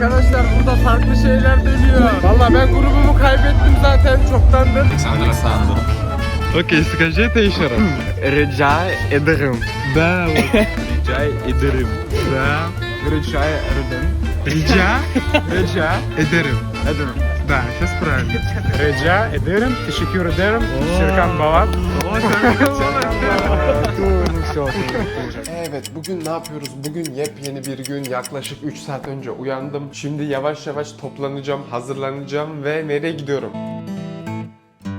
Arkadaşlar burada farklı şeyler dönüyor. Valla ben grubumu kaybettim zaten çoktandır. Alexander. Окей, скажи это еще раз. Rica ederim. Да, вот. Rica ederim. Да. Rica ederim. Rica Rica ederim. ederim. Да, сейчас правильно. Rica ederim, teşekkür ederim. Serkan Balat. Evet bugün ne yapıyoruz? Bugün yepyeni bir gün. Yaklaşık 3 saat önce uyandım. Şimdi yavaş yavaş toplanacağım, hazırlanacağım ve nereye gidiyorum?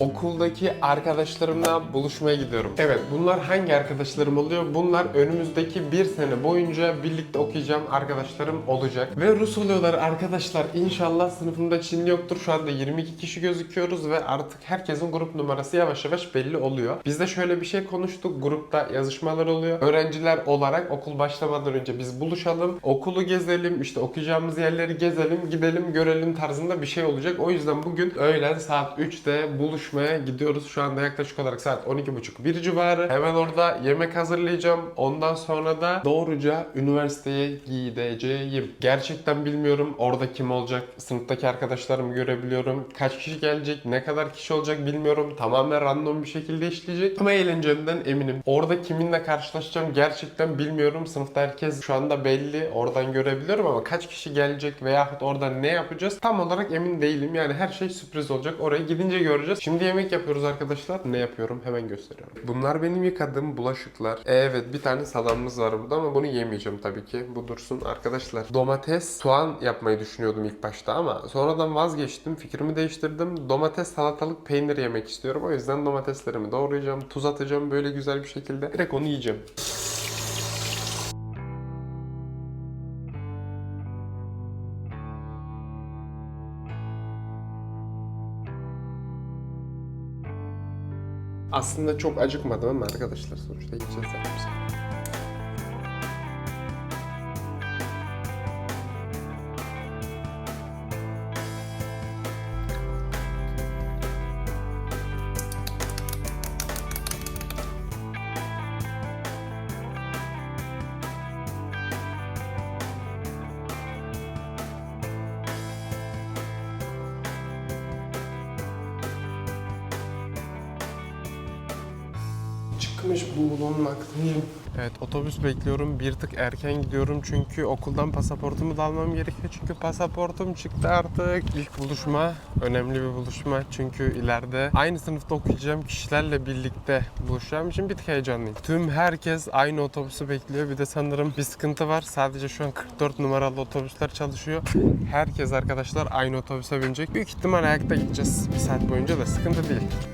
Okuldaki arkadaşlarımla buluşmaya gidiyorum. Evet bunlar hangi arkadaşlarım oluyor? Bunlar önümüzdeki bir sene boyunca birlikte okuyacağım arkadaşlarım olacak. Ve Rus oluyorlar arkadaşlar. İnşallah sınıfımda Çinli yoktur. Şu anda 22 kişi gözüküyoruz ve artık herkesin grup numarası yavaş yavaş belli oluyor. Biz de şöyle bir şey konuştuk. Grupta yazışmalar oluyor. Öğrenciler olarak okul başlamadan önce biz buluşalım. Okulu gezelim, işte okuyacağımız yerleri gezelim, gidelim, görelim tarzında bir şey olacak. O yüzden bugün öğlen saat 3'te buluşmaya gidiyoruz. Şu anda yaklaşık olarak saat 12.30 bir civarı. Hemen orada yemek hazırlayacağım. Ondan sonra da doğruca üniversiteye gideceğim. Gerçekten bilmiyorum orada kim olacak. Sınıftaki arkadaşlarımı görebiliyorum. Kaç kişi gelecek, ne kadar kişi olacak bilmiyorum. Tamamen random bir şekilde işleyecek. Ama eğleneceğimden eminim. Orada kiminle karşılaşacağım gerçekten bilmiyorum. Sınıfta herkes şu anda belli. Oradan görebiliyorum ama kaç kişi gelecek veyahut orada ne yapacağız tam olarak emin değilim. Yani her şey sürpriz olacak. Oraya gidince göreceğiz. Şimdi yemek yapıyoruz arkadaşlar. Ne yapıyorum hemen gösteriyorum. Bunlar benim yıkadığım bulaşıklar. E, evet bir tane salamımız var burada ama bunu yemeyeceğim tabii ki. Bu dursun arkadaşlar. Domates, soğan yapmayı düşünüyordum ilk başta ama sonradan vazgeçtim. Fikrimi değiştirdim. Domates, salatalık, peynir yemek istiyorum. O yüzden domateslerimi doğrayacağım. Tuz atacağım böyle güzel bir şekilde. Direkt onu yiyeceğim. Aslında çok acıkmadım ama arkadaşlar sonuçta yiyeceğiz. Çıkmış bulunmaktayım. Evet otobüs bekliyorum. Bir tık erken gidiyorum çünkü okuldan pasaportumu da almam gerekiyor. Çünkü pasaportum çıktı artık. İlk buluşma önemli bir buluşma. Çünkü ileride aynı sınıfta okuyacağım kişilerle birlikte buluşacağım için bir tık heyecanlıyım. Tüm herkes aynı otobüsü bekliyor. Bir de sanırım bir sıkıntı var. Sadece şu an 44 numaralı otobüsler çalışıyor. Herkes arkadaşlar aynı otobüse binecek. Büyük ihtimal ayakta gideceğiz bir saat boyunca da sıkıntı değil.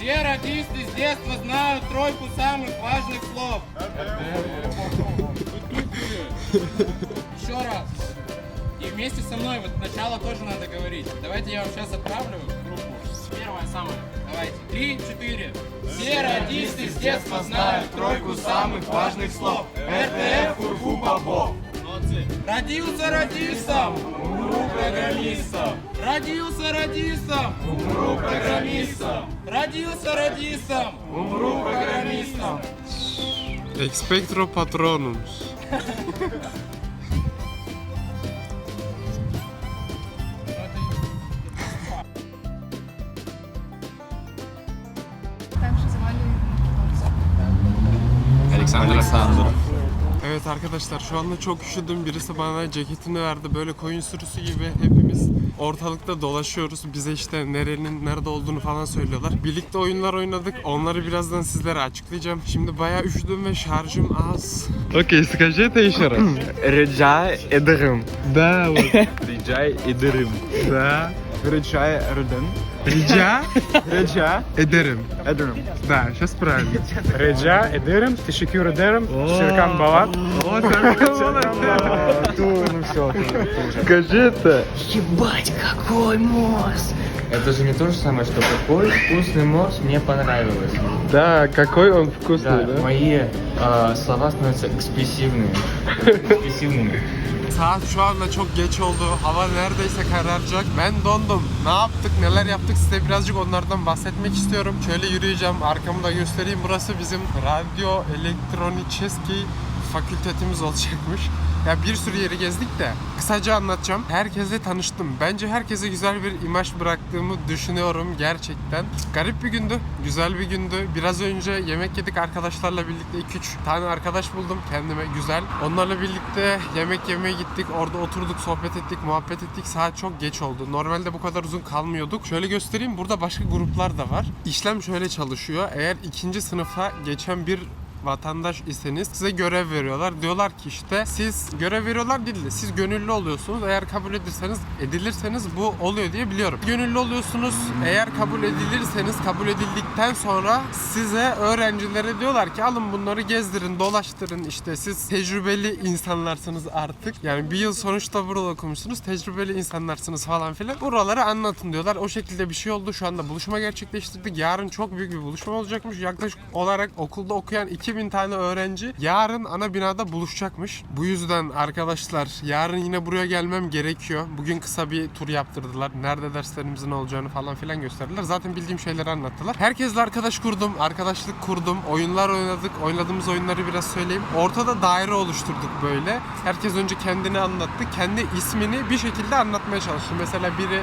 Все радисты с детства знают тройку самых важных слов. Еще раз. И вместе со мной вот начало тоже надо говорить. Давайте я вам сейчас отправлю в группу. Первое самое. Давайте. Три, четыре. Все радисты с детства знают тройку самых важных слов. РТФ, Бобо. Молодцы. Родился радистом. Программистом. Родился радистом. Умру программистом. Родился радистом. Умру программистом. Expectro patronums. Alexander. Alexander. Evet arkadaşlar şu anda çok üşüdüm. Birisi bana ceketini verdi. Böyle koyun sürüsü gibi hepimiz ortalıkta dolaşıyoruz. Bize işte nerenin nerede olduğunu falan söylüyorlar. Birlikte oyunlar oynadık. Onları birazdan sizlere açıklayacağım. Şimdi bayağı üşüdüm ve şarjım az. Окей, скажи это еще раз. Rica ederim. Да, вот. Rica ederim. Да. Rica ederim. Rica Rica ederim. ederim. Да, сейчас правильно. Rica ederim, teşekkür ederim. Serkan Balat. О, Ну все. Скажи это. Ебать, какой мост! Это же не то же самое, что какой вкусный морс мне понравилось. Да, какой он вкусный, Да, да? мои э, слова становятся экспрессивными. Экспрессивными. Saat şu anda çok geç oldu. Hava neredeyse kararacak. Ben dondum. Ne yaptık, neler yaptık size birazcık onlardan bahsetmek istiyorum. Şöyle yürüyeceğim, arkamı da göstereyim. Burası bizim Radyo Elektroniçeski fakültetimiz olacakmış. Ya bir sürü yeri gezdik de kısaca anlatacağım. Herkese tanıştım. Bence herkese güzel bir imaj bıraktığımı düşünüyorum gerçekten. Garip bir gündü. Güzel bir gündü. Biraz önce yemek yedik arkadaşlarla birlikte 2-3 tane arkadaş buldum kendime güzel. Onlarla birlikte yemek yemeye gittik. Orada oturduk, sohbet ettik, muhabbet ettik. Saat çok geç oldu. Normalde bu kadar uzun kalmıyorduk. Şöyle göstereyim. Burada başka gruplar da var. İşlem şöyle çalışıyor. Eğer ikinci sınıfa geçen bir vatandaş iseniz size görev veriyorlar. Diyorlar ki işte siz görev veriyorlar değil de siz gönüllü oluyorsunuz. Eğer kabul edilirseniz edilirseniz bu oluyor diye biliyorum. Gönüllü oluyorsunuz. Eğer kabul edilirseniz kabul edildikten sonra size öğrencilere diyorlar ki alın bunları gezdirin, dolaştırın işte siz tecrübeli insanlarsınız artık. Yani bir yıl sonuçta burada okumuşsunuz. Tecrübeli insanlarsınız falan filan. Buraları anlatın diyorlar. O şekilde bir şey oldu. Şu anda buluşma gerçekleştirdik. Yarın çok büyük bir buluşma olacakmış. Yaklaşık olarak okulda okuyan 2000 tane öğrenci yarın ana binada buluşacakmış. Bu yüzden arkadaşlar yarın yine buraya gelmem gerekiyor. Bugün kısa bir tur yaptırdılar. Nerede derslerimizin olacağını falan filan gösterdiler. Zaten bildiğim şeyleri anlattılar. Herkesle arkadaş kurdum. Arkadaşlık kurdum. Oyunlar oynadık. Oynadığımız oyunları biraz söyleyeyim. Ortada daire oluşturduk böyle. Herkes önce kendini anlattı. Kendi ismini bir şekilde anlatmaya çalıştı. Mesela biri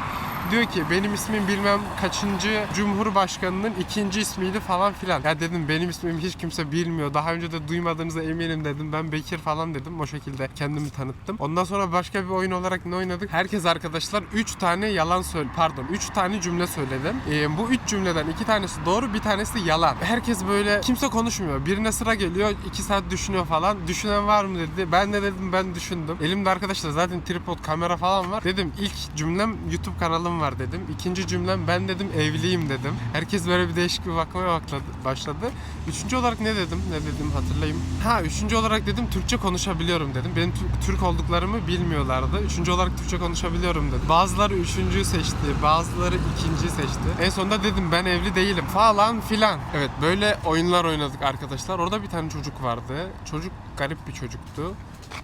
diyor ki benim ismim bilmem kaçıncı cumhurbaşkanının ikinci ismiydi falan filan. Ya dedim benim ismimi hiç kimse bilmiyor. Daha önce de duymadığınıza eminim dedim. Ben Bekir falan dedim. O şekilde kendimi tanıttım. Ondan sonra başka bir oyun olarak ne oynadık? Herkes arkadaşlar 3 tane yalan söyle pardon 3 tane cümle söyledim. Ee, bu 3 cümleden 2 tanesi doğru bir tanesi yalan. Herkes böyle kimse konuşmuyor. Birine sıra geliyor 2 saat düşünüyor falan. Düşünen var mı dedi. Ben de dedim ben düşündüm. Elimde arkadaşlar zaten tripod kamera falan var. Dedim ilk cümlem YouTube kanalım var dedim. İkinci cümlem ben dedim evliyim dedim. Herkes böyle bir değişik bir bakmaya başladı. Üçüncü olarak ne dedim? Ne dedim hatırlayayım. Ha üçüncü olarak dedim Türkçe konuşabiliyorum dedim. Benim Tü- Türk olduklarımı bilmiyorlardı. Üçüncü olarak Türkçe konuşabiliyorum dedim. Bazıları üçüncüyü seçti. Bazıları ikinciyi seçti. En sonunda dedim ben evli değilim falan filan. Evet böyle oyunlar oynadık arkadaşlar. Orada bir tane çocuk vardı. Çocuk garip bir çocuktu.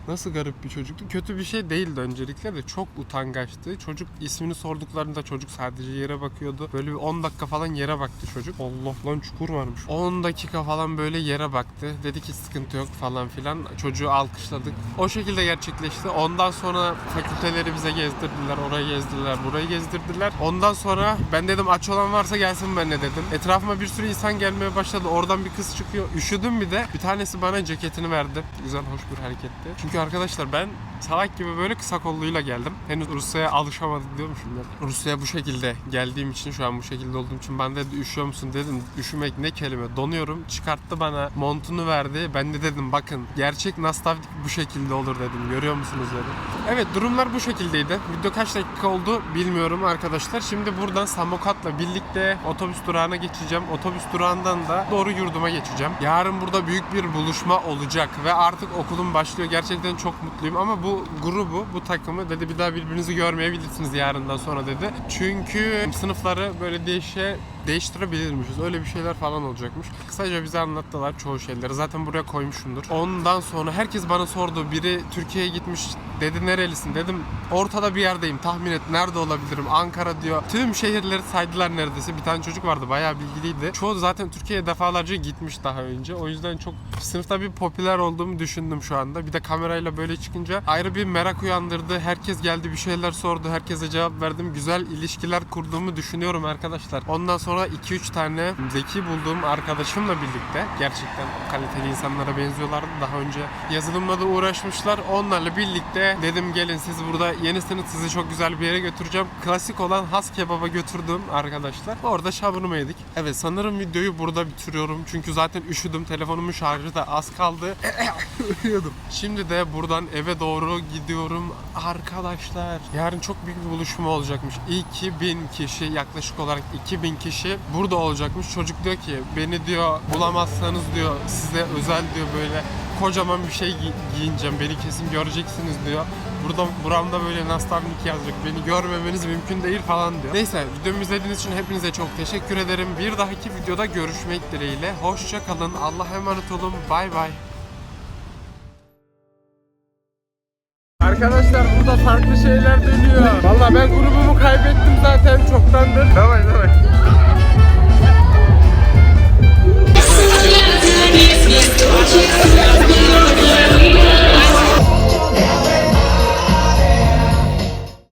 Nasıl garip bir çocuktu? Kötü bir şey değildi öncelikle de çok utangaçtı. Çocuk ismini sorduklarında çocuk sadece yere bakıyordu. Böyle bir 10 dakika falan yere baktı çocuk. Allah lan çukur varmış. 10 dakika falan böyle yere baktı. Dedi ki sıkıntı yok falan filan. Çocuğu alkışladık. O şekilde gerçekleşti. Ondan sonra fakülteleri bize gezdirdiler. Orayı gezdirdiler, burayı gezdirdiler. Ondan sonra ben dedim aç olan varsa gelsin benimle dedim. Etrafıma bir sürü insan gelmeye başladı. Oradan bir kız çıkıyor. Üşüdüm bir de. Bir tanesi bana ceketini verdi. Güzel, hoş bir hareketti. Çünkü arkadaşlar ben salak gibi böyle kısa kolluyla geldim. Henüz Rusya'ya alışamadım diyormuşum ya. Rusya'ya bu şekilde geldiğim için şu an bu şekilde olduğum için ben de üşüyor musun dedim. Üşümek ne kelime. Donuyorum. Çıkarttı bana montunu verdi. Ben de dedim bakın gerçek Nastavdik bu şekilde olur dedim. Görüyor musunuz dedim. Evet durumlar bu şekildeydi. Video kaç dakika oldu bilmiyorum arkadaşlar. Şimdi buradan Samokat'la birlikte otobüs durağına geçeceğim. Otobüs durağından da doğru yurduma geçeceğim. Yarın burada büyük bir buluşma olacak ve artık okulum başlıyor. Gerçekten çok mutluyum ama bu grubu, bu takımı dedi bir daha birbirinizi görmeyebilirsiniz yarından sonra dedi. Çünkü sınıfları böyle değişe değiştirebilirmişiz. Öyle bir şeyler falan olacakmış. Kısaca bize anlattılar çoğu şeyleri. Zaten buraya koymuşumdur. Ondan sonra herkes bana sordu. Biri Türkiye'ye gitmiş dedi nerelisin? Dedim ortada bir yerdeyim. Tahmin et nerede olabilirim? Ankara diyor. Tüm şehirleri saydılar neredeyse. Bir tane çocuk vardı. Bayağı bilgiliydi. Çoğu zaten Türkiye'ye defalarca gitmiş daha önce. O yüzden çok sınıfta bir popüler olduğumu düşündüm şu anda. Bir de kamerayla böyle çıkınca ayrı bir merak uyandırdı. Herkes geldi bir şeyler sordu. Herkese cevap verdim. Güzel ilişkiler kurduğumu düşünüyorum arkadaşlar. Ondan sonra 2-3 tane zeki bulduğum arkadaşımla birlikte gerçekten kaliteli insanlara benziyorlardı. Daha önce yazılımla da uğraşmışlar. Onlarla birlikte dedim gelin siz burada yenisiniz sizi çok güzel bir yere götüreceğim. Klasik olan has kebaba götürdüm arkadaşlar. Orada şavurma yedik. Evet sanırım videoyu burada bitiriyorum. Çünkü zaten üşüdüm. Telefonumun şarjı da az kaldı. Ölüyordum. Şimdi de buradan eve doğru gidiyorum arkadaşlar. Yarın çok büyük bir buluşma olacakmış. 2000 kişi yaklaşık olarak 2000 kişi burada olacakmış. Çocuk diyor ki beni diyor bulamazsanız diyor size özel diyor böyle kocaman bir şey gi- giyineceğim. Beni kesin göreceksiniz diyor. Burada buramda böyle Nastavnik yazacak. Beni görmemeniz mümkün değil falan diyor. Neyse videomu izlediğiniz için hepinize çok teşekkür ederim. Bir dahaki videoda görüşmek dileğiyle. Hoşça kalın. Allah'a emanet olun. Bay bay. Arkadaşlar burada farklı şeyler dönüyor. Valla ben grubumu kaybettim zaten çoktandır. Davay davay. Yeah.